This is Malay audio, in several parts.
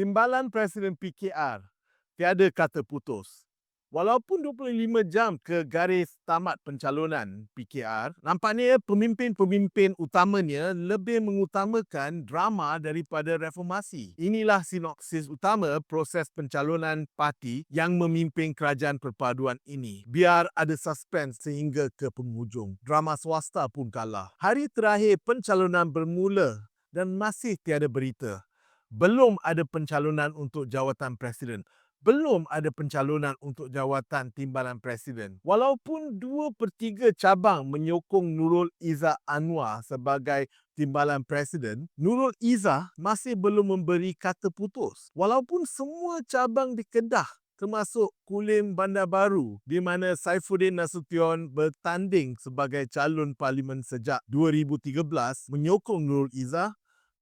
Timbalan Presiden PKR tiada kata putus. Walaupun 25 jam ke garis tamat pencalonan PKR, nampaknya pemimpin-pemimpin utamanya lebih mengutamakan drama daripada reformasi. Inilah sinopsis utama proses pencalonan parti yang memimpin kerajaan perpaduan ini. Biar ada suspens sehingga ke penghujung. Drama swasta pun kalah. Hari terakhir pencalonan bermula dan masih tiada berita. Belum ada pencalonan untuk jawatan presiden belum ada pencalonan untuk jawatan timbalan presiden. Walaupun dua per tiga cabang menyokong Nurul Izzah Anwar sebagai timbalan presiden, Nurul Izzah masih belum memberi kata putus. Walaupun semua cabang di Kedah termasuk Kulim Bandar Baru di mana Saifuddin Nasution bertanding sebagai calon parlimen sejak 2013 menyokong Nurul Izzah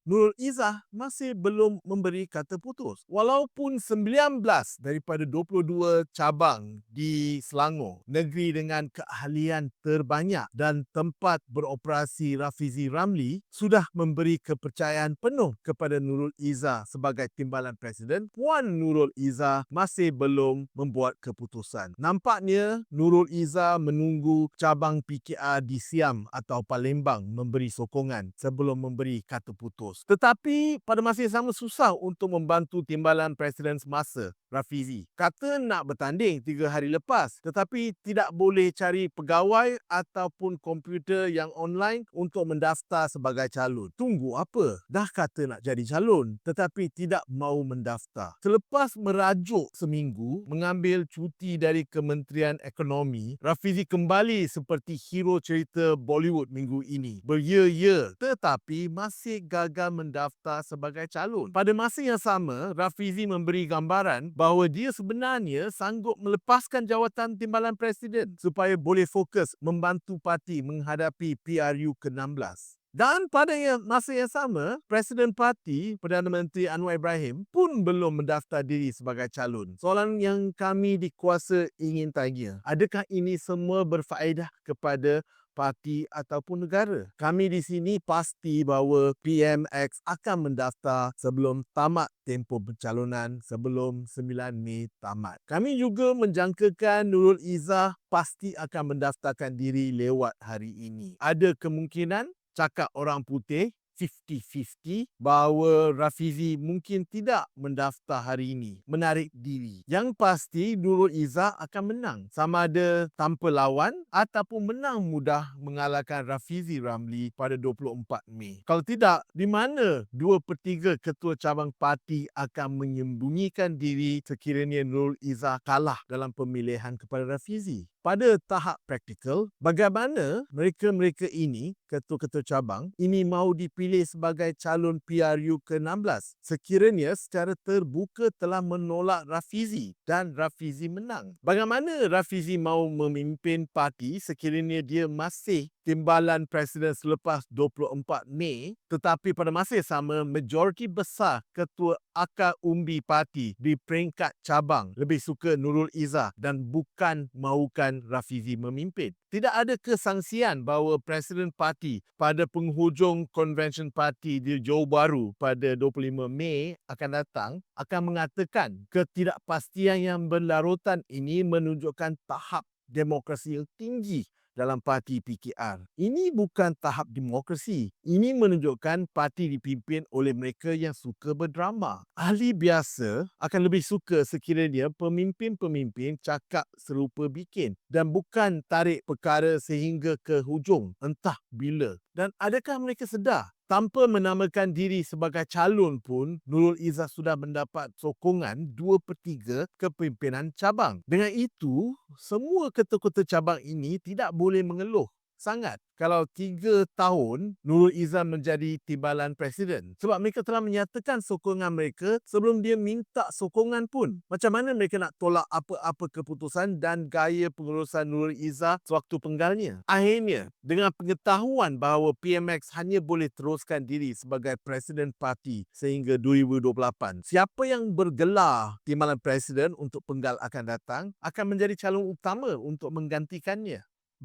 Nurul Izzah masih belum memberi kata putus. Walaupun 19 daripada 22 cabang di Selangor, negeri dengan keahlian terbanyak dan tempat beroperasi Rafizi Ramli sudah memberi kepercayaan penuh kepada Nurul Izzah sebagai timbalan presiden, Puan Nurul Izzah masih belum membuat keputusan. Nampaknya Nurul Izzah menunggu cabang PKR di Siam atau Palembang memberi sokongan sebelum memberi kata putus. Tetapi pada masa yang sama susah untuk membantu timbalan Presiden semasa Rafizi. Kata nak bertanding tiga hari lepas tetapi tidak boleh cari pegawai ataupun komputer yang online untuk mendaftar sebagai calon. Tunggu apa? Dah kata nak jadi calon tetapi tidak mau mendaftar. Selepas merajuk seminggu mengambil cuti dari Kementerian Ekonomi, Rafizi kembali seperti hero cerita Bollywood minggu ini. Berya-ya tetapi masih gagal mendaftar sebagai calon. Pada masa yang sama, Rafizi memberi gambaran bahawa dia sebenarnya sanggup melepaskan jawatan timbalan presiden supaya boleh fokus membantu parti menghadapi PRU ke-16. Dan pada yang masa yang sama, Presiden Parti Perdana Menteri Anwar Ibrahim pun belum mendaftar diri sebagai calon. Soalan yang kami di kuasa ingin tanya, adakah ini semua berfaedah kepada parti ataupun negara. Kami di sini pasti bahawa PMX akan mendaftar sebelum tamat tempoh pencalonan sebelum 9 Mei tamat. Kami juga menjangkakan Nurul Izzah pasti akan mendaftarkan diri lewat hari ini. Ada kemungkinan cakap orang putih 50-50 bahawa Rafizi mungkin tidak mendaftar hari ini, menarik diri. Yang pasti Nurul Izzah akan menang sama ada tanpa lawan ataupun menang mudah mengalahkan Rafizi Ramli pada 24 Mei. Kalau tidak, di mana 2 per 3 ketua cabang parti akan menyembunyikan diri sekiranya Nurul Izzah kalah dalam pemilihan kepada Rafizi? Pada tahap praktikal, bagaimana mereka-mereka ini, ketua-ketua cabang, ini mahu dipilih sebagai calon PRU ke-16 sekiranya secara terbuka telah menolak Rafizi dan Rafizi menang. Bagaimana Rafizi mahu memimpin parti sekiranya dia masih timbalan presiden selepas 24 Mei tetapi pada masa yang sama majoriti besar ketua akar umbi parti di peringkat cabang lebih suka Nurul Izzah dan bukan mahukan Rafizi memimpin. Tidak ada kesangsian bahawa presiden parti pada penghujung konvensyen parti di Johor Bahru pada 25 Mei akan datang akan mengatakan ketidakpastian yang berlarutan ini menunjukkan tahap demokrasi yang tinggi dalam parti PKR. Ini bukan tahap demokrasi. Ini menunjukkan parti dipimpin oleh mereka yang suka berdrama. Ahli biasa akan lebih suka sekiranya pemimpin-pemimpin cakap serupa bikin dan bukan tarik perkara sehingga ke hujung entah bila. Dan adakah mereka sedar tanpa menamakan diri sebagai calon pun, Nurul Izzah sudah mendapat sokongan 2 per 3 kepimpinan cabang. Dengan itu, semua ketua-ketua cabang ini tidak boleh mengeluh sangat kalau tiga tahun Nurul Izzah menjadi timbalan presiden. Sebab mereka telah menyatakan sokongan mereka sebelum dia minta sokongan pun. Macam mana mereka nak tolak apa-apa keputusan dan gaya pengurusan Nurul Izzah sewaktu penggalnya. Akhirnya, dengan pengetahuan bahawa PMX hanya boleh teruskan diri sebagai presiden parti sehingga 2028, siapa yang bergelar timbalan presiden untuk penggal akan datang akan menjadi calon utama untuk menggantikannya.